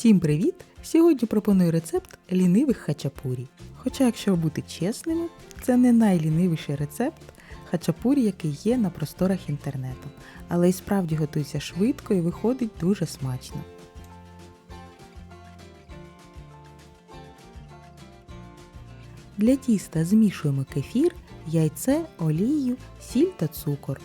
Всім привіт! Сьогодні пропоную рецепт лінивих хачапурі. Хоча, якщо бути чесними, це не найлінивіший рецепт хачапурі, який є на просторах інтернету, але і справді готується швидко і виходить дуже смачно. Для тіста змішуємо кефір, яйце, олію, сіль та цукор.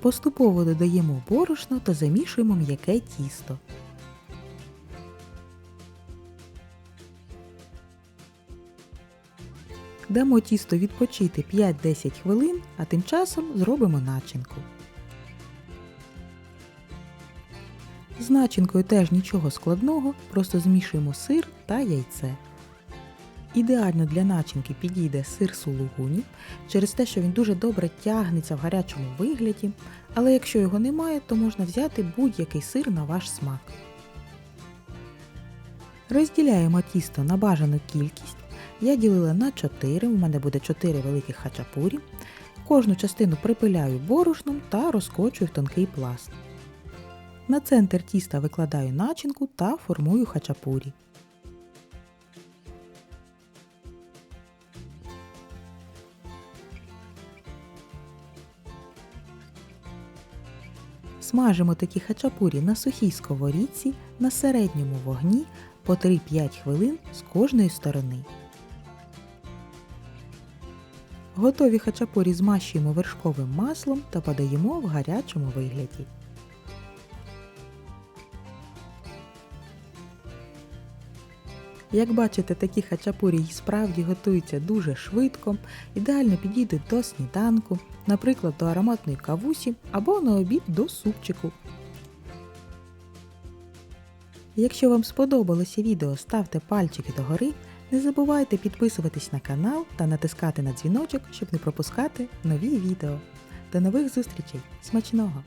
Поступово додаємо борошно та замішуємо м'яке тісто. Дамо тісто відпочити 5-10 хвилин, а тим часом зробимо начинку. З начинкою теж нічого складного, просто змішуємо сир та яйце. Ідеально для начинки підійде сир сулугуні через те, що він дуже добре тягнеться в гарячому вигляді, але якщо його немає, то можна взяти будь-який сир на ваш смак. Розділяємо тісто на бажану кількість. Я ділила на 4, у мене буде 4 великих хачапурі. Кожну частину припиляю борошном та розкочую в тонкий пласт. На центр тіста викладаю начинку та формую хачапурі. Смажимо такі хачапурі на сухій сковорідці на середньому вогні по 3-5 хвилин з кожної сторони. Готові хачапурі змащуємо вершковим маслом та подаємо в гарячому вигляді. Як бачите, такі хачапурі й справді готуються дуже швидко, ідеально підійдуть до сніданку, наприклад, до ароматної кавусі або на обід до супчику. Якщо вам сподобалося відео, ставте пальчики догори, не забувайте підписуватись на канал та натискати на дзвіночок, щоб не пропускати нові відео. До нових зустрічей! Смачного!